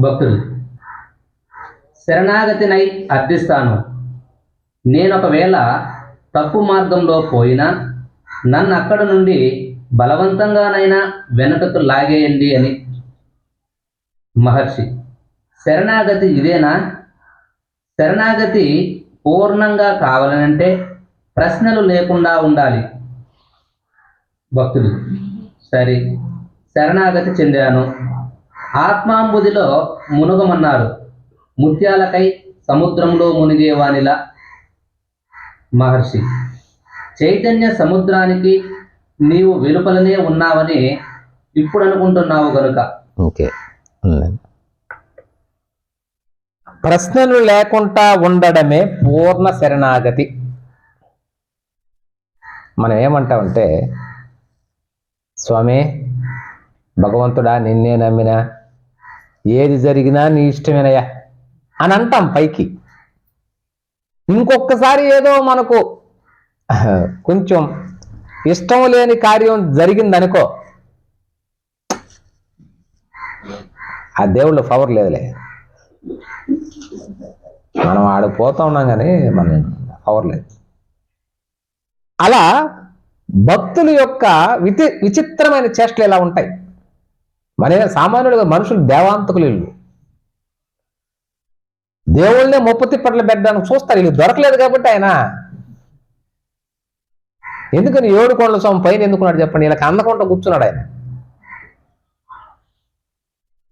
భక్తుడు శరణాగతినై అర్థిస్తాను. నేనొకవేళ తప్పు మార్గంలో పోయినా నన్ను అక్కడ నుండి బలవంతంగానైనా వెనుకకు లాగేయండి అని. మహర్షి శరణాగతి ఇదేనా? శరణాగతి పూర్ణంగా కావాలనంటే ప్రశ్నలు లేకుండా ఉండాలి. భక్తులు సరే శరణాగతి చెందాను. ఆత్మాంబుదిలో మునుగమన్నారు. ముత్యాలకై సముద్రంలో మునిగేవానిలా మహర్షి చైతన్య సముద్రానికి నీవు వెలుపలనే ఉన్నావని ఇప్పుడు అనుకుంటున్నావు గనుక. ఓకే. ప్రశ్నలు లేకుండా ఉండడమే పూర్ణ శరణాగతి. మనం ఏమంటామంటే స్వామి భగవంతుడా నిన్నే నమ్మినా? ఏది జరిగినా నీ ఇష్టమేనయ్యా అని అంటాం పైకి. ఇంకొకసారి ఏదో మనకు కొంచెం ఇష్టం లేని కార్యం జరిగిందనుకో ఆ దేవుళ్ళు పవర్ లేదులే. మనం ఆడ పోతా ఉన్నాం కానీ మనం పవర్ లేదు. అలా భక్తుల యొక్క వితి విచిత్రమైన చేష్టలు ఎలా ఉంటాయి? మన సామాన్యుడుగా మనుషులు దేవాంతకులు వీళ్ళు. దేవుళ్ళనే ముప్పు తిప్పట్లు పెట్టడానికి చూస్తారు వీళ్ళు దొరకలేదు కాబట్టి ఆయన. ఎందుకని ఏడు కొండల స్వామి పైన ఎందుకున్నాడు చెప్పండి? వీళ్ళకి అందకుండా కూర్చున్నాడు ఆయన.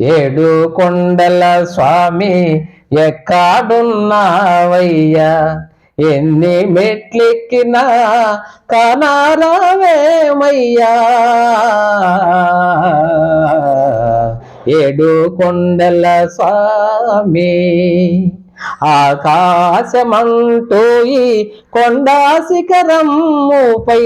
ఏడు కొండల స్వామి ఎక్కడున్నావయ్యా? ఎన్ని మెట్లెక్కినా కనారావేమయ్యా? ఏడు కొండల స్వామి. ఆకాశమంటూ ఈ కొండా శిఖరముపై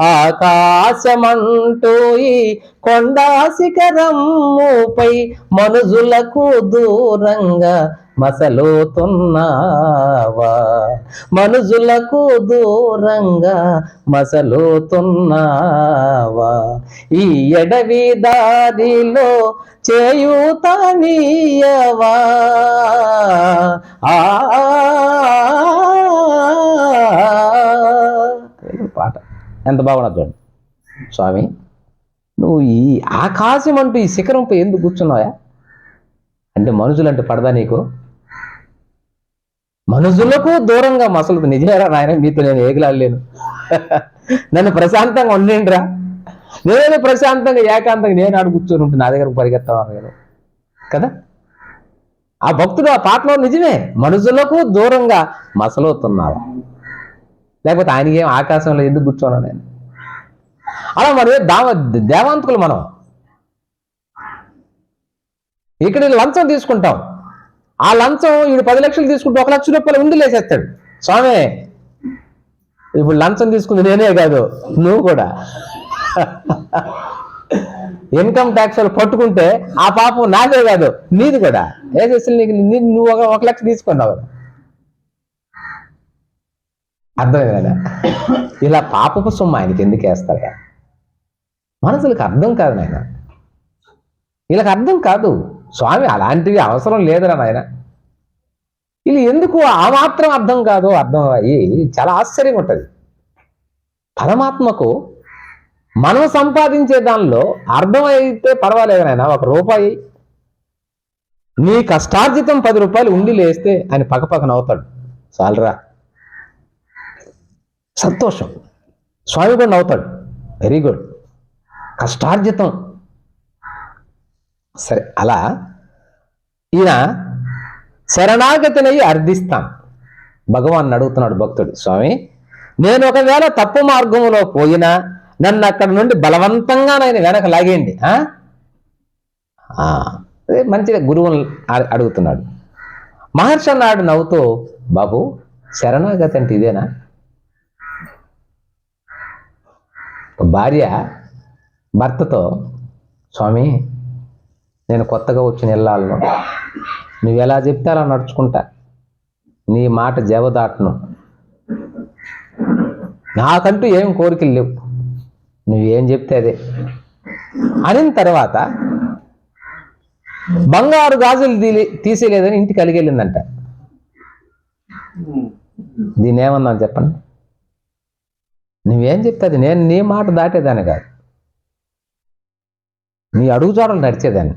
ఆకాశమంటూ ఈ కొండా శిఖరముపై మనుజులకు దూరంగా మసలుతున్నావా? మనుజులకు దూరంగా మసలుతున్నావా? ఈ ఎడవి దారిలో చేయూతనీయవా ఆ పాట ఎంత బాగున్నా చూడండి స్వామి నువ్వు ఈ ఆకాశం అంటూ ఈ శిఖరంపై ఎందుకు కూర్చున్నావా అంటే మనుషులంటే పడదా నీకు మనుషులకు దూరంగా మసలు నిజమేరా నాయన మీతో నేను ఏగలాడలేను నన్ను ప్రశాంతంగా ఉండండిరా నేను ప్రశాంతంగా ఏకాంతంగా నేను ఆడు కూర్చొని ఉంటే నా దగ్గరకు పరిగెత్తాను కదా కదా ఆ భక్తుడు ఆ పాటలో నిజమే మనుషులకు దూరంగా మసలవుతున్నావా లేకపోతే ఆయన ఏం ఆకాశంలో ఎందుకు కూర్చోను నేను? అలా మరి దావ దేవాంతకులు మనం. ఇక్కడ లంచం తీసుకుంటాం. ఆ లంచం వీడు పది లక్షలు తీసుకుంటే ఒక లక్ష రూపాయలు ఉండి లేసేస్తాడు. స్వామి ఇప్పుడు లంచం తీసుకుంది నేనే కాదు నువ్వు కూడా. ఇన్కమ్ ట్యాక్స్ వాళ్ళు పట్టుకుంటే ఆ పాపం నాదే కాదు నీది కూడా. వేసేసి నీకు? నువ్వు ఒక ఒక లక్ష తీసుకున్నావు. అర్థమైందా ఇలా పాపపు సొమ్ము ఆయనకి ఎందుకు వేస్తారా? మనసులకు అర్థం కాదు నాయన. వీళ్ళకి అర్థం కాదు. స్వామి అలాంటివి అవసరం లేదురా నాయన. వీళ్ళు ఎందుకు ఆ మాత్రం అర్థం కాదు అర్థం అయ్యి చాలా ఆశ్చర్యంగా ఉంటుంది. పరమాత్మకు మనం సంపాదించే దానిలో అర్థమైతే పర్వాలేదు నాయన ఒక రూపాయి నీ కష్టార్జితం పది రూపాయలు ఉండి లేస్తే ఆయన పక్కపక్కన అవుతాడు. చాలరా. సంతోషం. స్వామి కూడా అవుతాడు. వెరీ గుడ్ కష్టార్జితం. సరే అలా. ఈయన శరణాగతినయ్యి అర్థిస్తాం భగవాన్ అడుగుతున్నాడు భక్తుడు. స్వామి నేను ఒకవేళ తప్పు మార్గంలో పోయినా నన్ను అక్కడ నుండి బలవంతంగా నేను వెనక లాగేయండి. అదే మంచిగా గురువుని అడుగుతున్నాడు. మహర్షి అన్నాడు నవ్వుతూ బాబు శరణాగతి అంటే ఇదేనా? భార్య భర్తతో స్వామి నేను కొత్తగా వచ్చిన ఇల్లాలను నువ్వు ఎలా చెప్తే అలా నడుచుకుంటా. నీ మాట జవదాటను నాకంటూ ఏం కోరికలు లేవు. నువ్వేం చెప్తే అదే. అనిన తర్వాత బంగారు గాజులు తీ- తీసేయలేదని ఇంటికి కలిగెళ్ళిందంట దీన్ని ఏమన్నాను చెప్పండి. నువ్వేం చెప్తే అది. నేను నీ మాట దాటేదాన్ని కాదు. నీ అడుగుజాడలు నడిచేదాన్ని.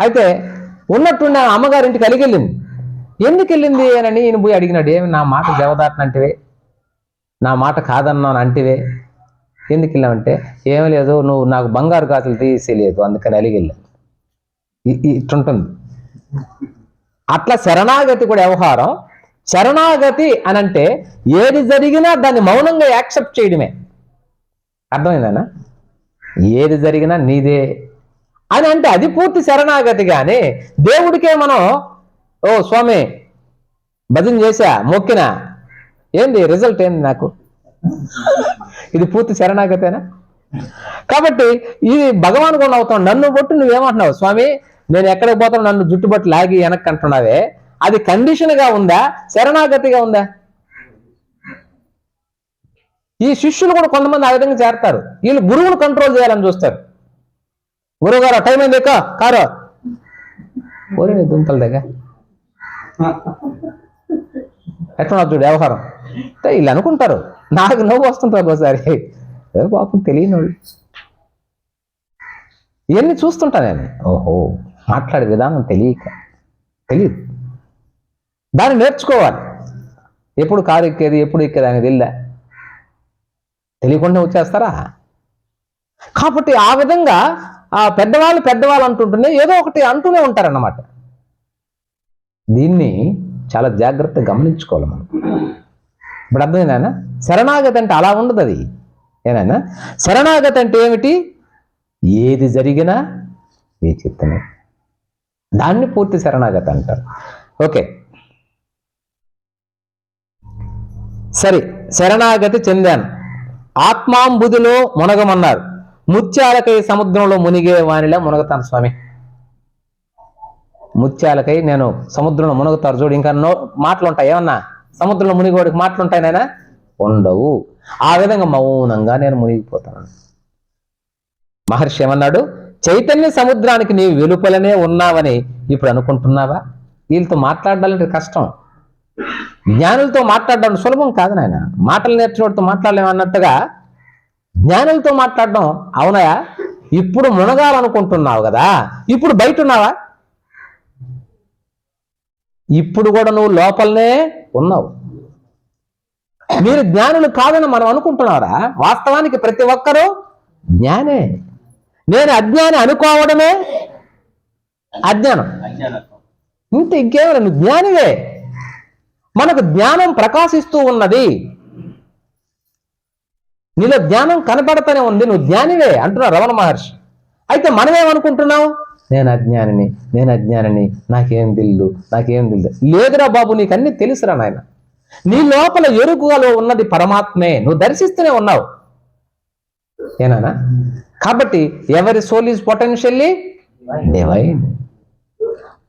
అయితే ఉన్నట్టుండి అమ్మగారింటికి కలిగి ఎందుకు వెళ్ళింది అని నేను పోయి అడిగినాడు. ఏమి నా మాట జవదాటనంటివే నా మాట కాదన్నాను అంటివే. ఎందుకు వెళ్ళామంటే ఏం లేదు నువ్వు నాకు బంగారు గాజులు తీసేయలేదు అందుకని అలిగి వెళ్ళాను ఇట్టుంటుంది. అట్లా శరణాగతి కూడా వ్యవహారం. శరణాగతి అని అంటే ఏది జరిగినా దాన్ని మౌనంగా యాక్సెప్ట్ చేయడమే. అర్థమైందనా? ఏది జరిగినా నీదే. అని అంటే అది పూర్తి శరణాగతి కానీ దేవుడికే మనం ఓ స్వామి భజన చేశా మొక్కినా ఏంది రిజల్ట్ ఏంది నాకు? ఇది పూర్తి శరణాగతేనా? కాబట్టి ఇది భగవాన్ కూడా అవుతాం నన్ను బట్టి నువ్వేమంటున్నావు? స్వామి నేను ఎక్కడికి పోతాను నన్ను జుట్టుబట్టి లాగి వెనక్కి అంటున్నావే. అది కండిషన్గా ఉందా? శరణాగతిగా ఉందా? ఈ శిష్యులు కూడా కొంతమంది ఆ విధంగా చేరతారు. వీళ్ళు గురువును కంట్రోల్ చేయాలని చూస్తారు. గురువు గారు టైం అయింది ఎక్క కారు. ఓరే దుంపల దగ్గర. ఎట్లా చూడు వ్యవహారం? వీళ్ళు అనుకుంటారు. నాకు నవ్వు వస్తుంటారు ఒకసారి పాపం తెలియని వాళ్ళు ఇవన్నీ చూస్తుంటా నేను. ఓహో మాట్లాడే విధానం తెలియక. తెలియదు. దాన్ని నేర్చుకోవాలి. ఎప్పుడు కారు ఎక్కేది ఎప్పుడు ఎక్కేది అనేది తెలియదా తెలియకుండా వచ్చేస్తారా? కాబట్టి ఆ విధంగా ఆ పెద్దవాళ్ళు పెద్దవాళ్ళు అంటుంటేనే ఏదో ఒకటి అంటూనే ఉంటారన్నమాట. దీన్ని చాలా జాగ్రత్తగా గమనించుకోవాలి మనం. ఇప్పుడు అర్థమైందా శరణాగతి అంటే అలా ఉండదు అది. ఏనాయనా శరణాగతి అంటే ఏమిటి? ఏది జరిగినా ఏ చిత్తమే దాన్ని పూర్తి శరణాగతి అంటారు. ఓకే. సరే శరణాగతి చెందాను ఆత్మాంబుధిలో మునగమన్నారు. ముత్యాలకై సముద్రంలో మునిగే వానిలా మునగతాను స్వామి. ముత్యాలకై నేను సముద్రంలో మునుగుతారు చూడు. ఇంకా నో మాటలు ఉంటాయి ఏమన్నా? సముద్రంలో మునిగోడికి మాటలు ఉంటాయి నాయనా? ఉండవు. ఆ విధంగా మౌనంగా నేను మునిగిపోతాను. మహర్షి ఏమన్నాడు? చైతన్య సముద్రానికి నీవు వెలుపలనే ఉన్నావని ఇప్పుడు అనుకుంటున్నావా? వీళ్ళతో మాట్లాడాలంటే కష్టం. జ్ఞానులతో మాట్లాడడం సులభం కాదు నాయన. మాటలు నేర్చుకోవడంతో మాట్లాడలేమన్నట్టుగా జ్ఞానులతో మాట్లాడడం అవునయా? ఇప్పుడు మునగాలనుకుంటున్నావు కదా. ఇప్పుడు బయట ఉన్నావా? ఇప్పుడు కూడా నువ్వు లోపలనే ఉన్నావు. మీరు జ్ఞానులు కాదని మనం అనుకుంటున్నారా? వాస్తవానికి ప్రతి ఒక్కరూ జ్ఞానే. నేను అజ్ఞాని అనుకోవడమే అజ్ఞానం. ఇంత ఇంకేమైనా నువ్వు జ్ఞానివే. మనకు జ్ఞానం ప్రకాశిస్తూ ఉన్నది. నీలో జ్ఞానం కనపడతానే ఉంది. నువ్వు జ్ఞానివే అంటున్నావు రమణ మహర్షి. అయితే మనమేమనుకుంటున్నావు నేను అజ్ఞానిని నేను అజ్ఞానిని నాకేం తెలియదు నాకేం తెలియదు లేదురా బాబు నీకు అన్ని తెలుసురా నాయన. నీ లోపల ఎరుకలో ఉన్నది పరమాత్మే నువ్వు దర్శిస్తూనే ఉన్నావు. ఏనానా కాబట్టి ఎవరి సోల్ ఈజ్ పొటెన్షియల్లీ డివైన్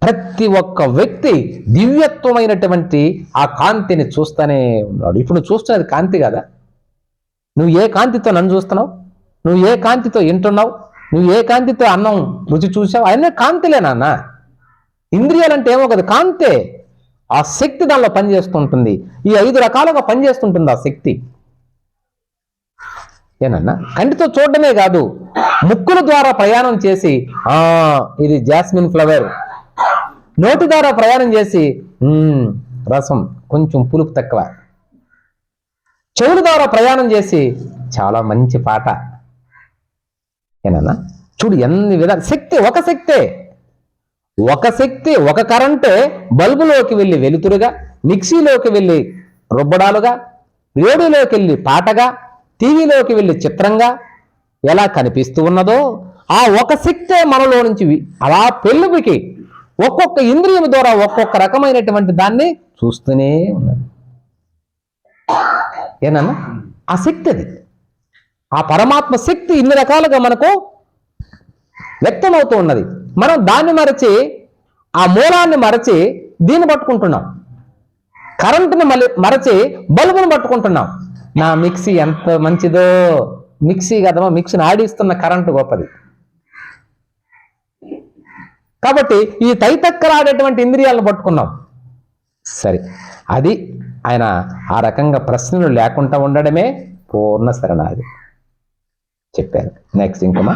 ప్రతి ఒక్క వ్యక్తి దివ్యత్వమైనటువంటి ఆ కాంతిని చూస్తూనే ఉన్నాడు. ఇప్పుడు నువ్వు చూస్తున్నది కాంతి కదా? నువ్వు ఏ కాంతితో నన్ను చూస్తున్నావు? నువ్వు ఏ కాంతితో వింటున్నావు? నువ్వు ఏ కాంతితో అన్నం రుచి చూసావు అవన్నీ కాంతిలే నాన్న. ఇంద్రియాలంటే ఏమో కదా కాంతే. ఆ శక్తి దానిలో పనిచేస్తుంటుంది. ఈ ఐదు రకాలుగా పనిచేస్తుంటుంది ఆ శక్తి. ఏనన్నా కంటితో చూడడమే కాదు ముక్కుల ద్వారా ప్రయాణం చేసి ఆ ఇది జాస్మిన్ ఫ్లవర్. నోటి ద్వారా ప్రయాణం చేసి రసం కొంచెం పులుపు తక్కువ. చెవుల ద్వారా ప్రయాణం చేసి చాలా మంచి పాట. ఏనన్నా చూడు ఎన్ని విధాలు. శక్తి ఒక శక్తే. ఒక శక్తి ఒక కరెంటే బల్బులోకి వెళ్ళి వెలుతురుగా మిక్సీలోకి వెళ్ళి రుబ్బడాలుగా రేడియోలోకి వెళ్ళి పాటగా టీవీలోకి వెళ్ళి చిత్రంగా ఎలా కనిపిస్తూ ఉన్నదో ఆ ఒక శక్తే మనలో నుంచి అలా పెళ్ళుకి ఒక్కొక్క ఇంద్రియం ద్వారా ఒక్కొక్క రకమైనటువంటి దాన్ని చూస్తూనే ఉన్నది. ఏనన్నా ఆ శక్తి అది. ఆ పరమాత్మ శక్తి ఇన్ని రకాలుగా మనకు వ్యక్తమవుతూ ఉన్నది. మనం దాన్ని మరచి ఆ మూలాన్ని మరచి దీన్ని పట్టుకుంటున్నాం. కరెంటుని మళ్ళీ మరచి బల్బును పట్టుకుంటున్నాం. నా మిక్సీ ఎంత మంచిదో మిక్సీ కదమ్మా మిక్సీని ఆడిస్తున్న కరెంటు గొప్పది. కాబట్టి ఈ తైతక్కలాడేటువంటి ఇంద్రియాలను పట్టుకున్నాం. సరే అది ఆయన ఆ రకంగా ప్రశ్నలు లేకుండా ఉండడమే పూర్ణ శరణాది చెప్పారు. నెక్స్ట్ ఇంకమా